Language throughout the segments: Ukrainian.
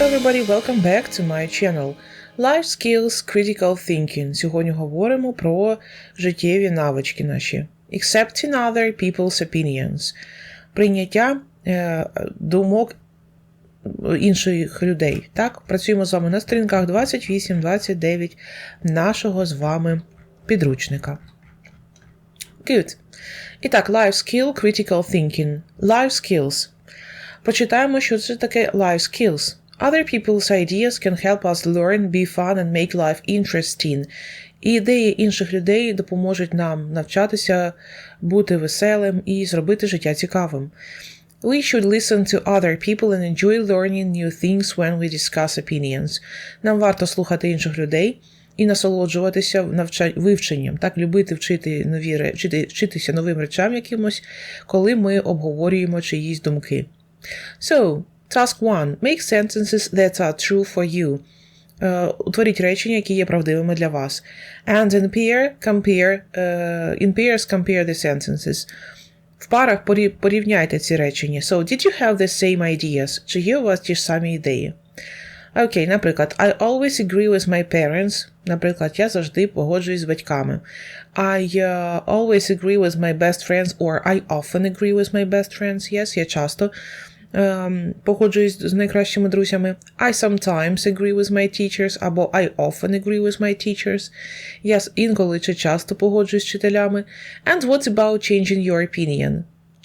everybody, welcome back to my channel. Life Skills Critical Thinking. Сьогодні говоримо про життєві навички наші. Accepting other people's opinions. Прийняття е, думок інших людей. Так, працюємо з вами на сторінках 28-29 нашого з вами підручника. Good. І так, life skill, critical thinking. Life skills. Почитаємо, що це таке life skills. Other people's ideas can help us learn, be fun and make life interesting. І ідеї інших людей допоможуть нам навчатися бути веселим і зробити життя цікавим. We should listen to other people and enjoy learning new things when we discuss opinions. Нам варто слухати інших людей і насолоджуватися вивченням, так, любити вчити нові вчити... вчитися новим речам якимось, коли ми обговорюємо чиїсь думки. So, task 1. Make sentences that are true for you. Е, Утворіть речення, які є правдивими для вас. And in pair, compare, е, in pairs compare the sentences. В парах порі- порівняйте ці речення. So, did you have the same ideas? Чи є у вас ті ж самі ідеї? Окей, наприклад, I always agree with my parents. Наприклад, я завжди погоджуюсь з батьками. I uh, always agree with my best friends, or I often agree with my best friends. Yes, я часто ем, погоджуюсь з найкращими друзями. I sometimes agree with my teachers, або I often agree with my teachers. Я інколи чи часто погоджуюсь з вчителями. And what about changing your opinion?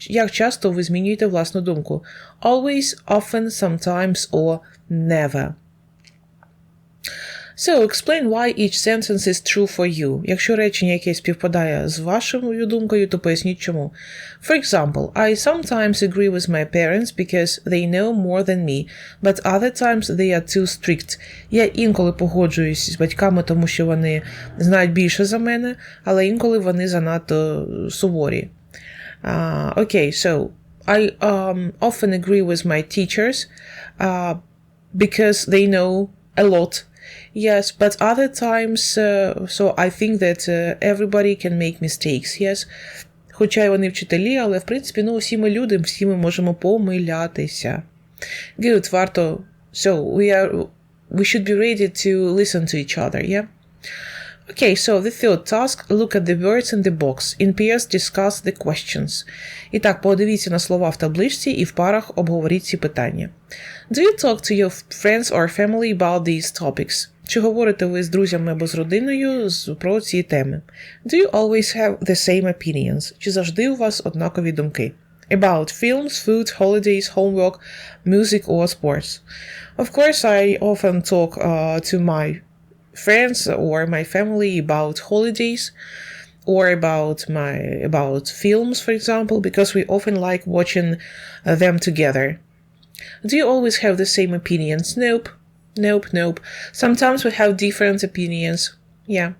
Як часто ви змінюєте власну думку? Always, often, sometimes or never. So, explain why each sentence is true for you. Якщо речення яке співпадає з вашою думкою, то поясніть чому. For example, I sometimes agree with my parents because they know more than me, but other times they are too strict. Я інколи погоджуюсь з батьками, тому що вони знають більше за мене, але інколи вони занадто суворі. Uh, okay, so I um, often agree with my teachers uh, because they know a lot. Yes, but other times, uh, so I think that uh, everybody can make mistakes. Yes. Хоча й вони вчителі, але в принципі, ну, всі ми люди, всі ми можемо помилятися. Good, варто. So we are we should be ready to listen to each other, yeah? Okay, so the third task look at the words in the box. In pairs discuss the questions. І так, подивіться на слова в табличці і в парах обговоріть ці питання. Do you talk to your friends or family about these topics? Чи говорите ви з друзями або з родиною з- про ці теми? Do you always have the same opinions? Чи завжди у вас однакові думки? About films, food, holidays, homework, music or sports. Of course, I often talk uh, to my friends or my family about holidays or about my about films for example because we often like watching uh, them together do you always have the same opinions nope Nope nope sometimes we have different opinions yeah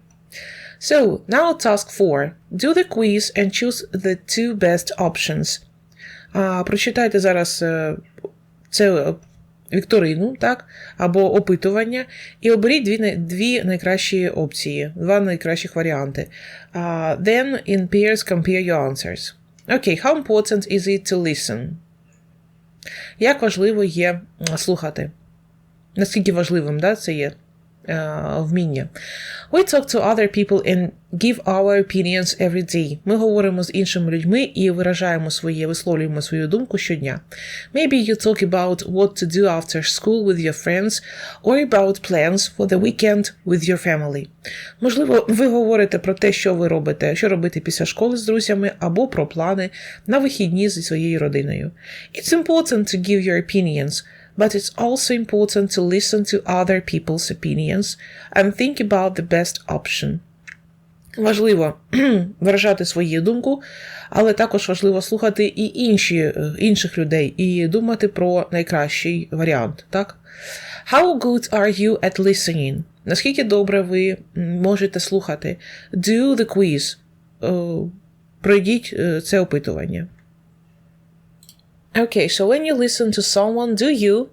so now task 4 do the quiz and choose the two best options uh, прочитайте зараз е, це е, вікторину, так, або опитування, і оберіть дві, дві найкращі опції, два найкращих варіанти. Uh, then in pairs compare your answers. Okay, how important is it to listen? Як важливо є слухати? Наскільки важливим да, це є е, вміння? We talk to other people and give our opinions every day. Ми говоримо з іншими людьми і виражаємо своє, висловлюємо свою думку щодня. Maybe you talk about what to do after school with your friends or about plans for the weekend with your family. Можливо, ви говорите про те, що ви робите, що робити після школи з друзями, або про плани на вихідні зі своєю родиною. It's important to give your opinions, but it's also important to listen to other people's opinions and think about the best option. Важливо виражати свою думку, але також важливо слухати і інші, е, інших людей і думати про найкращий варіант. Так? How good are you at listening? Наскільки добре ви можете слухати? Do the quiz. Е, Пройдіть е, це опитування. Okay, so when you listen to someone, do you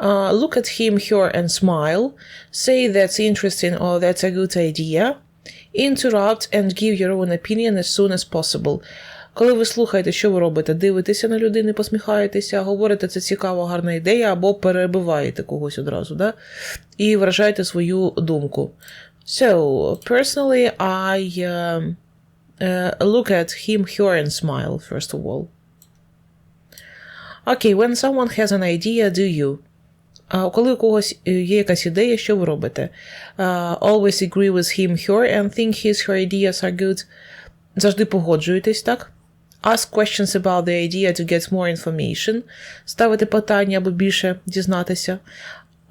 uh, look at him, her, and smile, say that's interesting or that's a good idea, interrupt and give your own opinion as soon as possible. Коли ви слухаєте, що ви робите? Дивитеся на людини, посміхаєтеся, говорите, це цікава, гарна ідея, або перебиваєте когось одразу, да? і виражаєте свою думку. So, personally, I um, uh, look at him, her, and smile, first of all. Okay, when someone has an idea, do you? А коли у когось е, є якась ідея, що ви робите? Uh, always agree with him, her, and think his, her ideas are good. Завжди погоджуєтесь, так? Ask questions about the idea to get more information. Ставити питання, аби більше дізнатися.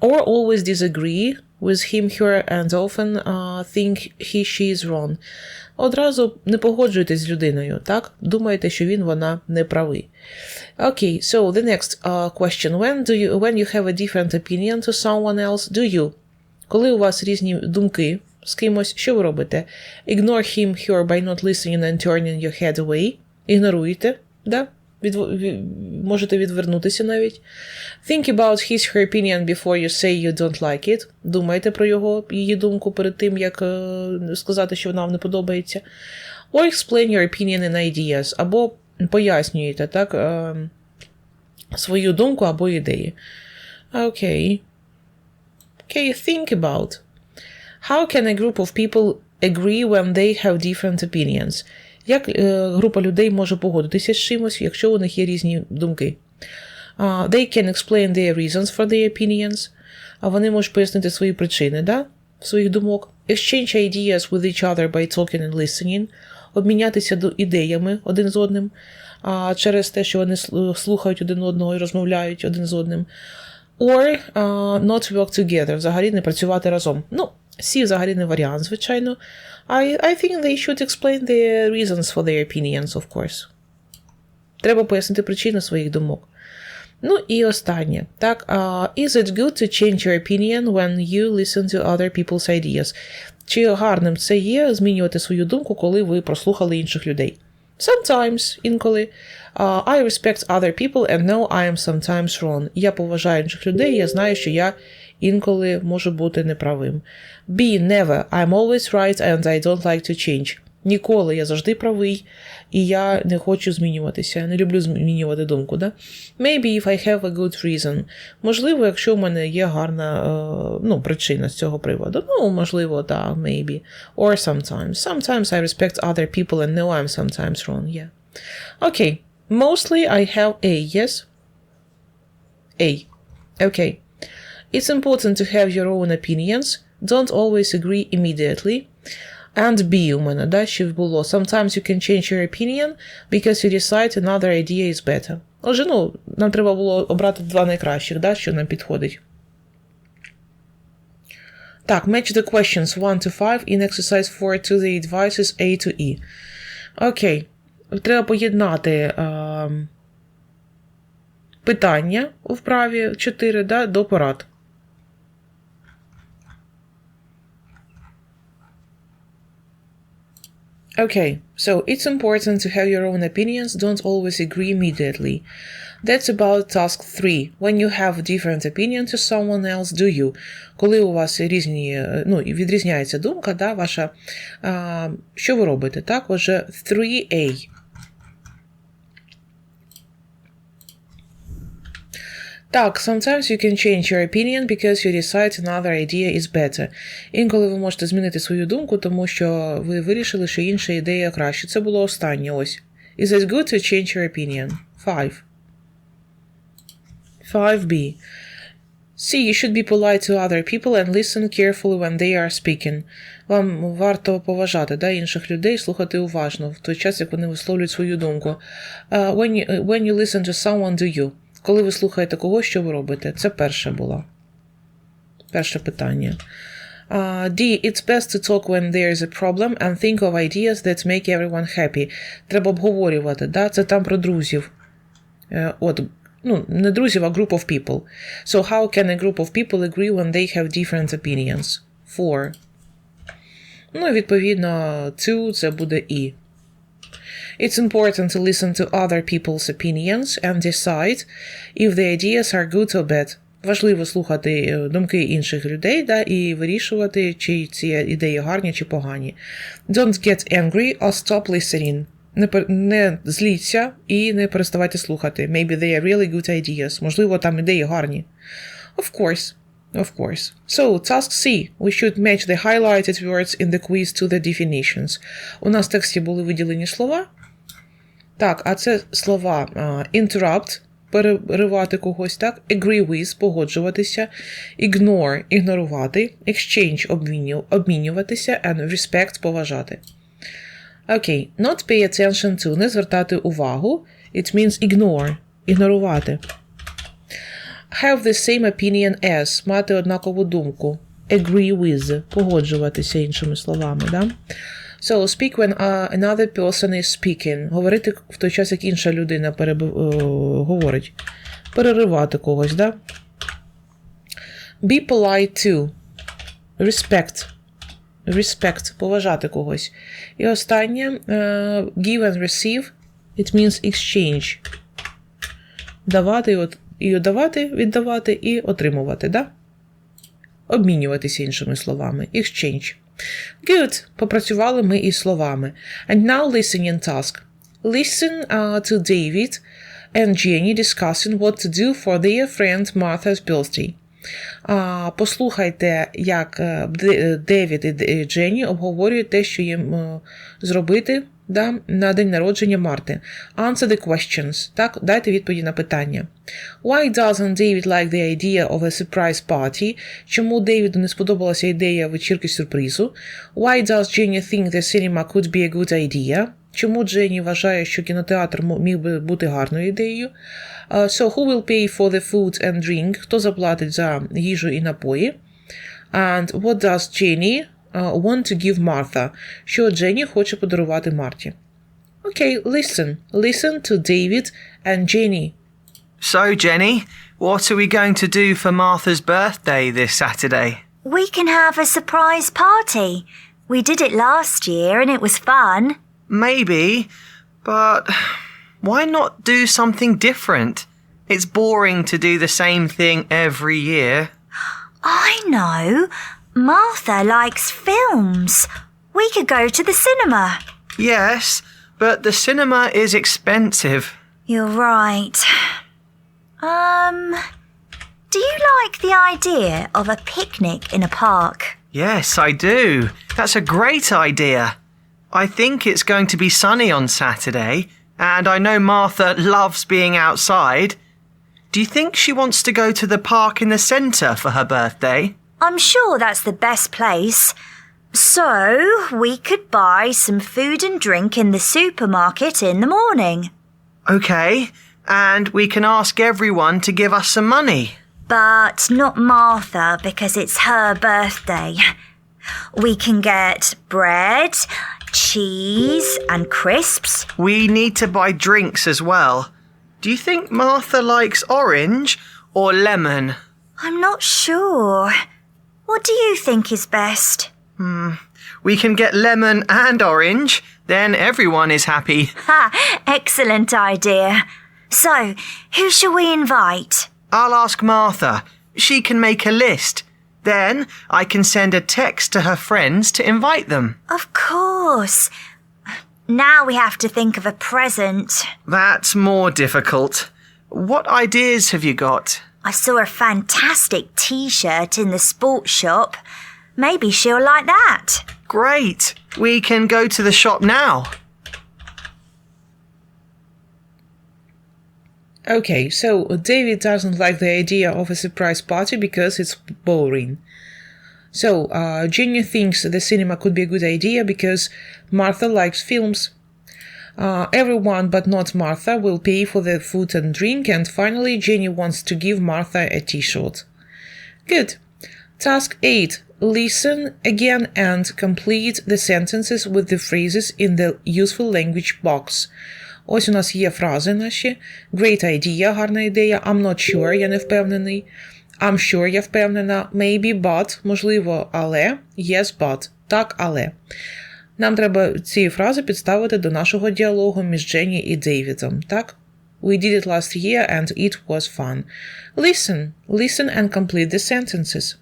Or always disagree with him, her, and often uh, think he, she is wrong. Одразу не погоджуєтесь з людиною, так? Думаєте, що він, вона не правий. Okay, so the next uh, question. When do you when you have a different opinion to someone else, do you? Коли у вас різні думки з кимось, що ви робите? Ignore him, her by not listening and turning your head away. Ігноруєте, да? Від, можете відвернутися навіть. Think about his her opinion before you say you don't like it. Думайте про його, її думку перед тим, як е, сказати, що вона вам не подобається. Or explain your opinion and ideas. Або пояснюєте, так, е, свою думку або ідеї. Окей. Okay, think about. How can a group of people agree when they have different opinions? Як е, група людей може погодитися з чимось, якщо у них є різні думки? They can explain their reasons for their opinions. А вони можуть пояснити свої причини, да? своїх думок. Exchange ideas with each other by talking and listening. Обмінятися ідеями один з одним через те, що вони слухають один одного і розмовляють один з одним. Or uh, not work together, взагалі не працювати разом. Ну, C взагалі не варіант, звичайно. I, I think they should explain their reasons for their opinions, of course. Треба пояснити причини своїх думок. Ну і останнє. Так, uh, is it good to change your opinion when you listen to other people's ideas? Чи гарним це є змінювати свою думку, коли ви прослухали інших людей? Sometimes, інколи. Uh, I respect other people and know I am sometimes wrong. Я поважаю інших людей, я знаю, що я інколи можу бути неправим. B. Never. I'm always right and I don't like to change. Ніколи я завжди правий, і я не хочу змінюватися. Я не люблю змінювати думку. Да? Maybe if I have a good reason. Можливо, якщо в мене є гарна е, ну, причина з цього приводу. Ну, можливо, так, maybe. Or sometimes. Sometimes I respect other people and know I'm sometimes wrong. Yeah. Okay. Mostly I have A, yes? A. Okay. It's important to have your own opinions. Don't always agree immediately. And B у да, ще було. Sometimes you can change your opinion because you decide another idea is better. Отже, ну, нам треба було обрати два найкращих, да, що нам підходить. Так, match the questions 1 to 5 in exercise 4 to the advices A to E. Окей. Треба поєднати е, питання у вправі 4 да, до порад. Okay, so it's important to have your own opinions, don't always agree immediately. That's about task 3. When you have a different opinion to someone else, do you? Коли у вас різні, е, ну, і відрізняється думка, да, ваша, а, що ви робите? Так, отже, 3A. Так, sometimes you can change your opinion because you decide another idea is better. Інколи ви можете змінити свою думку, тому що ви вирішили, що інша ідея краще. Це було останнє ось. Is it good to change your opinion? 5. 5b. C. You should be polite to other people and listen carefully when they are speaking. Вам варто поважати да, інших людей, слухати уважно в той час, як вони висловлюють свою думку. Uh, when, you, when you listen to someone, do you? Коли ви слухаєте когось, що ви робите? Це перше було. Перше питання. Uh, D. It's best to talk when there is a problem and think of ideas that make everyone happy. Треба обговорювати, да? Це там про друзів. Е, От, ну, не друзів, а group of people. So how can a group of people agree when they have different opinions? Four. Ну, і відповідно, two це буде E. It's important to listen to other people's opinions and decide if the ideas are good or bad. Важливо слухати е, думки інших людей да, і вирішувати, чи ці ідеї гарні чи погані. Don't get angry or stop listening. не, не зліться і не переставайте слухати. Maybe they are really good ideas. Можливо, там ідеї гарні. Of course. Of course. So, task C. We should match the highlighted words in the quiz to the definitions. У нас в тексті були виділені слова. Так, а це слова interrupt, переривати когось, так? Agree with, погоджуватися, ignore, ігнорувати, exchange, обміню, обмінюватися, and respect, поважати. Окей, not pay attention to, не звертати увагу. It means ignore, ігнорувати. Have the same opinion as, мати однакову думку. Agree with, погоджуватися іншими словами, да? So, speak when uh, another person is speaking. Говорити в той час, як інша людина переби... е, говорить. Переривати когось, да? Be polite to. Respect. Respect. Поважати когось. І останнє е, give and receive. It means exchange. Давати от, і давати, віддавати, і отримувати, да? Обмінюватися іншими словами. Exchange. Good. Попрацювали ми із словами. And now listening task. Listen uh, to David and Jenny discussing what to do for their friend Martha's birthday. Послухайте, як е, Девід і Д- Дженні обговорюють те, що їм е, зробити да, на день народження Марти. Answer the questions. Так, дайте відповіді на питання. Why doesn't David like the idea of a surprise party? Чому Девіду не сподобалася ідея вечірки сюрпризу? Why does Jenny think the cinema could be a good idea? Чому Дженні вважає, що кінотеатр мо- міг би бути гарною ідеєю? Uh, so, who will pay for the food and drink? Хто заплатить за їжу і напої? And what does Jenny uh, want to give Martha? Що Дженні хоче подарувати Марті? Окей, listen. Listen to David and Jenny. So, Jenny, what are we going to do for Martha's birthday this Saturday? We can have a surprise party. We did it last year and it was fun. Maybe, but why not do something different? It's boring to do the same thing every year. I know. Martha likes films. We could go to the cinema. Yes, but the cinema is expensive. You're right. Um, do you like the idea of a picnic in a park? Yes, I do. That's a great idea. I think it's going to be sunny on Saturday, and I know Martha loves being outside. Do you think she wants to go to the park in the centre for her birthday? I'm sure that's the best place. So, we could buy some food and drink in the supermarket in the morning. Okay, and we can ask everyone to give us some money. But not Martha because it's her birthday. We can get bread, cheese, and crisps. We need to buy drinks as well. Do you think Martha likes orange or lemon? I'm not sure. What do you think is best? Hmm. We can get lemon and orange, then everyone is happy. Ha! Excellent idea. So, who shall we invite? I'll ask Martha. She can make a list. Then I can send a text to her friends to invite them. Of course. Now we have to think of a present. That's more difficult. What ideas have you got? I saw a fantastic t shirt in the sports shop. Maybe she'll like that. Great! We can go to the shop now. Okay, so David doesn't like the idea of a surprise party because it's boring. So, uh, Jenny thinks the cinema could be a good idea because Martha likes films. Uh, everyone but not Martha will pay for the food and drink, and finally, Jenny wants to give Martha a t shirt. Good. Task 8. Listen again and complete the sentences with the phrases in the useful language box. Ось у нас є фрази наші. Great idea, гарна ідея. I'm not sure, я не впевнений. I'm sure, я впевнена. Maybe, but, можливо, але. Yes, but. Так, але. Нам треба ці фрази підставити до нашого діалогу між Дженні і Дейвідом, так? We did it last year and it was fun. Listen, listen and complete the sentences.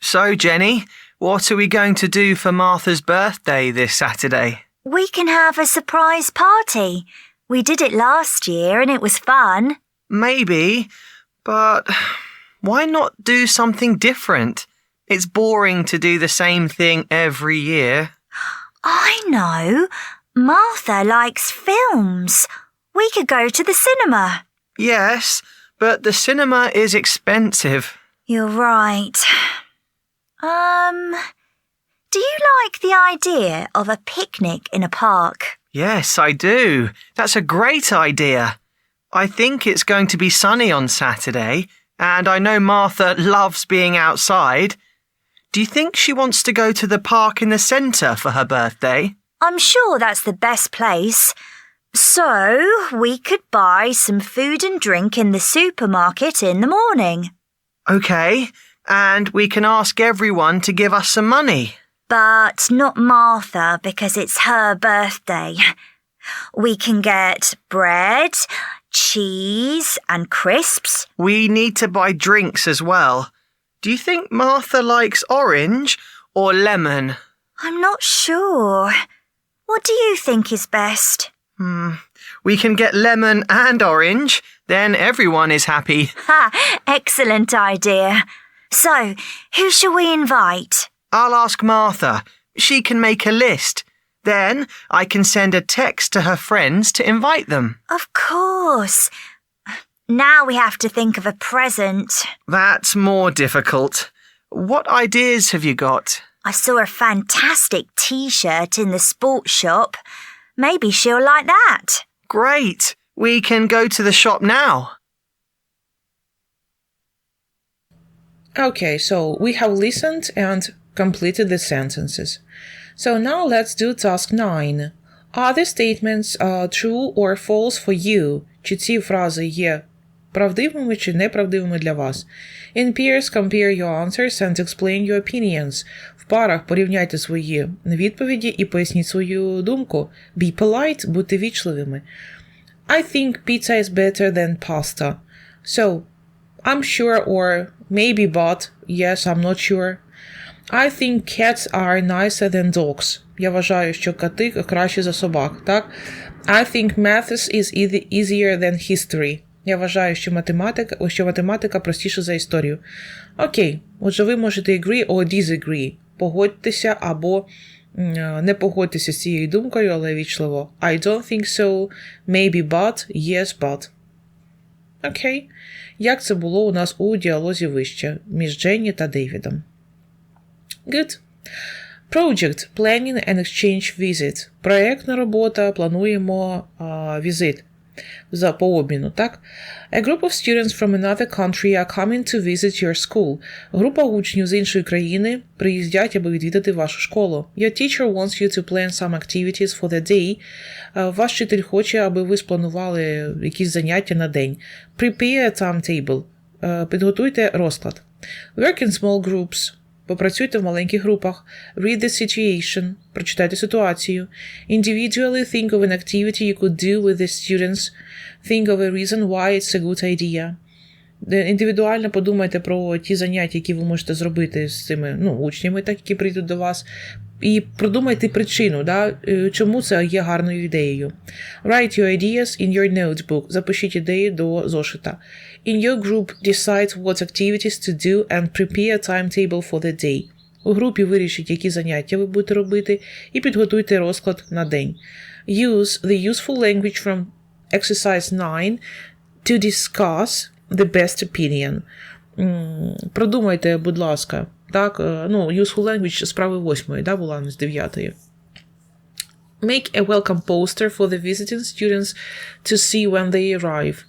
So, Jenny, what are we going to do for Martha's birthday this Saturday? We can have a surprise party. We did it last year and it was fun. Maybe, but why not do something different? It's boring to do the same thing every year. I know. Martha likes films. We could go to the cinema. Yes, but the cinema is expensive. You're right. Um, do you like the idea of a picnic in a park? Yes, I do. That's a great idea. I think it's going to be sunny on Saturday, and I know Martha loves being outside. Do you think she wants to go to the park in the centre for her birthday? I'm sure that's the best place. So, we could buy some food and drink in the supermarket in the morning. Okay, and we can ask everyone to give us some money. But not Martha because it's her birthday. We can get bread, cheese, and crisps. We need to buy drinks as well. Do you think Martha likes orange or lemon? I'm not sure. What do you think is best? Hmm. We can get lemon and orange, then everyone is happy. Ha! Excellent idea. So, who shall we invite? I'll ask Martha. She can make a list. Then I can send a text to her friends to invite them. Of course. Now we have to think of a present. That's more difficult. What ideas have you got? I saw a fantastic t shirt in the sports shop. Maybe she'll like that. Great. We can go to the shop now. Okay, so we have listened and completed the sentences. So now let's do task 9. Are the statements uh, true or false for you? Чи ці фрази є правдивими чи неправдивими для вас? In pairs, compare your answers and explain your opinions. В парах порівняйте свої відповіді і поясніть свою думку. Be polite, будьте вічливими. I think pizza is better than pasta. So, I'm sure or maybe but, yes, I'm not sure. I think cats are nicer than dogs. Я вважаю, що коти краще за собак, так? I think maths is easier than history. Я вважаю, що математика, що математика простіша за історію. Окей, отже, ви можете agree or disagree. Погодьтеся або е, не погодьтеся з цією думкою, але вічливо. I don't think so. Maybe but, yes, but. Окей. Як це було у нас у діалозі вище між Дженні та Дейвідом? Good. Project Planning and Exchange Visit. Проєктна робота. Плануємо візит за по обміну, так? A group of students from another country are coming to visit your school. Група учнів з іншої країни приїздять, аби відвідати вашу школу. Your teacher wants you to plan some activities for the day. Ваш вчитель хоче, аби ви спланували якісь заняття на день. Prepare a timetable. Е, Підготуйте розклад. Work in small groups. Попрацюйте в маленьких групах. Read the situation. Прочитайте ситуацію. Individually think of an activity you could do with the students. Think of a reason why it's a good idea. Індивідуально подумайте про ті заняття, які ви можете зробити з цими ну, учнями, так, які прийдуть до вас. І продумайте причину, да, е, чому це є гарною ідеєю. Write your ideas in your notebook. Запишіть ідеї до зошита. In your group, decide what activities to do and prepare a timetable for the day. У групі вирішіть, які заняття ви будете робити, і підготуйте розклад на день. Use the useful language from exercise 9 to discuss the best opinion. М, Продумайте, будь ласка, так, е, ну, useful language справи восьмої, да, була не з дев'ятої. Make a welcome poster for the visiting students to see when they arrive.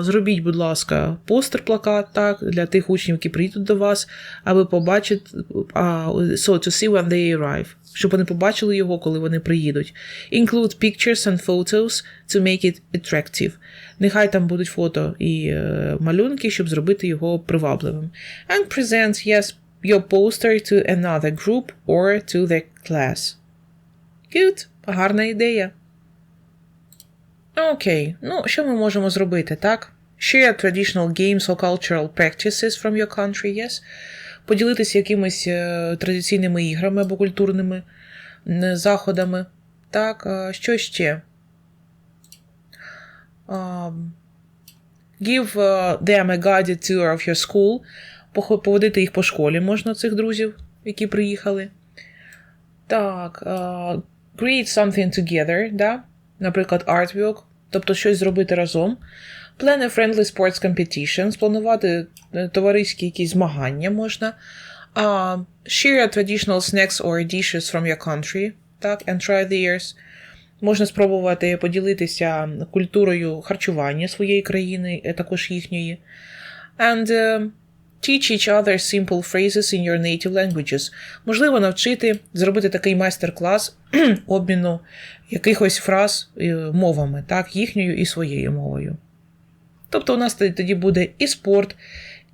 Зробіть, будь ласка, постер-плакат так, для тих учнів, які прийдуть до вас, аби побачити so to see when they arrive, щоб вони побачили його, коли вони приїдуть. Include pictures and photos to make it attractive. Нехай там будуть фото і е, малюнки, щоб зробити його привабливим. And present, yes, your poster to another group or to the class. Good. Гарна ідея. Окей, ну що ми можемо зробити, так? Share traditional games or cultural practices from your country, yes? Поділитися якимись е, традиційними іграми або культурними заходами. Так, що ще? Um, give е, them a guided tour of your school. Поводити їх по школі можна, цих друзів, які приїхали. Так, е, create something together, да? Наприклад, artwork, тобто щось зробити разом. Plan a friendly sports competition, спланувати е, товариські якісь змагання можна. Uh, share traditional snacks or dishes from your country, так, and try theirs. Можна спробувати поділитися культурою харчування своєї країни, е, також їхньої. And uh, teach each other simple phrases in your native languages. Можливо, навчити зробити такий майстер-клас обміну якихось фраз е, мовами, так, їхньою і своєю мовою. Тобто у нас тоді- буде і спорт,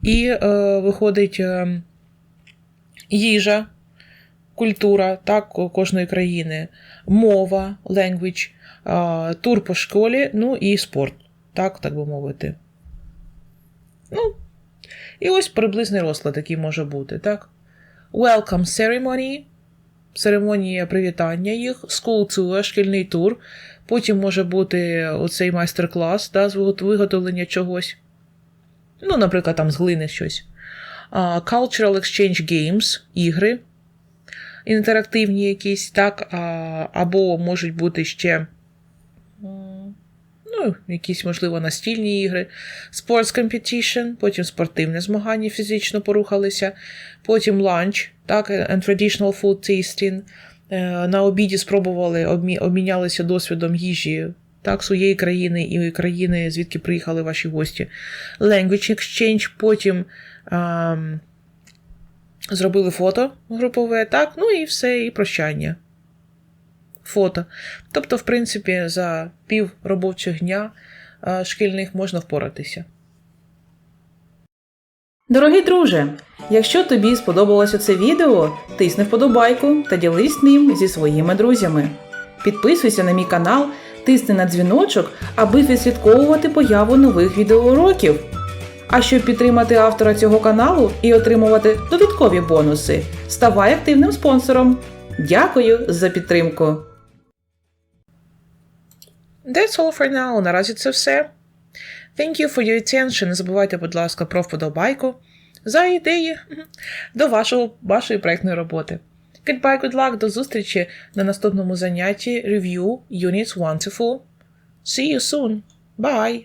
і е, виходить е, їжа, культура так, кожної країни, мова, language, е, тур по школі, ну і спорт, так, так би мовити. Ну, і ось приблизний розклад, який може бути, так? Welcome ceremony, церемонія привітання їх, school tour, шкільний тур. Потім може бути оцей майстер-клас да, з виготовлення чогось. Ну, наприклад, там з глини щось. А, cultural exchange games, ігри. Інтерактивні якісь, так, а, або можуть бути ще. Ну, якісь, можливо, настільні ігри, Sports competition, потім спортивне змагання, фізично порухалися, потім ланч, так, and traditional food tasting. Е, На обіді спробували, обмінялися досвідом їжі так, своєї країни і країни, звідки приїхали ваші гості. Language exchange, потім ем, зробили фото групове, так, ну і все, і прощання. Фото. Тобто, в принципі, за пів робочих дня е, шкільних можна впоратися. Дорогий друже, якщо тобі сподобалося це відео, тисни вподобайку та ділись ним зі своїми друзями. Підписуйся на мій канал, тисни на дзвіночок, аби відслідковувати появу нових відеоуроків. А щоб підтримати автора цього каналу і отримувати додаткові бонуси, ставай активним спонсором. Дякую за підтримку! That's all for now. Наразі це все. Thank you for your attention. Не забувайте, будь ласка, про вподобайку за ідеї до вашого, вашої проєктної роботи. Goodbye, good luck, до зустрічі на наступному занятті Review Units Wonderful. See you soon. Bye!